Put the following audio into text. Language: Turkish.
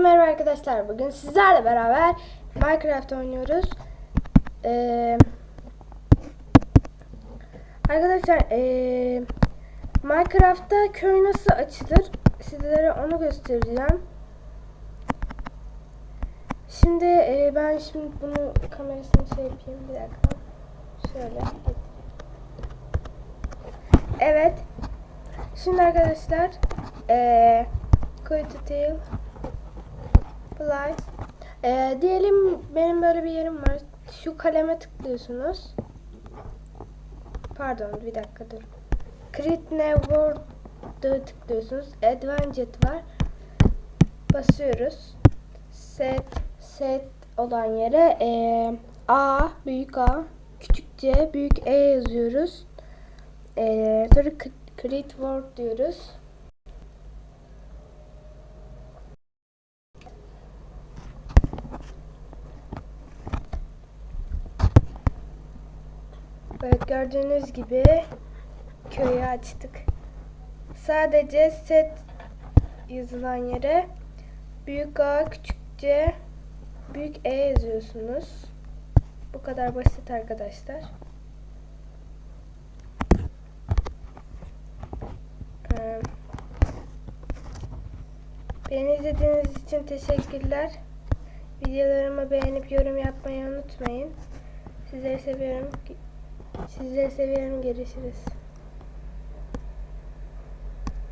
Merhaba arkadaşlar. Bugün sizlerle beraber Minecraft oynuyoruz. Ee, arkadaşlar ee, Minecraft'ta köy nasıl açılır? Sizlere onu göstereceğim. Şimdi ee, ben şimdi bunu kamerasını şey yapayım bir dakika. Şöyle. Evet. Şimdi arkadaşlar ee, Quit to Fly. Ee, diyelim benim böyle bir yerim var. Şu kaleme tıklıyorsunuz. Pardon bir dakika dur. Create New World'ı tıklıyorsunuz. Advanced var. Basıyoruz. Set set olan yere ee, A büyük A küçük C büyük E yazıyoruz. Ee, sonra Create World diyoruz. Evet gördüğünüz gibi köyü açtık. Sadece set yazılan yere büyük A küçük C büyük E yazıyorsunuz. Bu kadar basit arkadaşlar. Ee, Beni izlediğiniz için teşekkürler. Videolarımı beğenip yorum yapmayı unutmayın. Sizleri seviyorum. Sizleri seviyorum. Görüşürüz.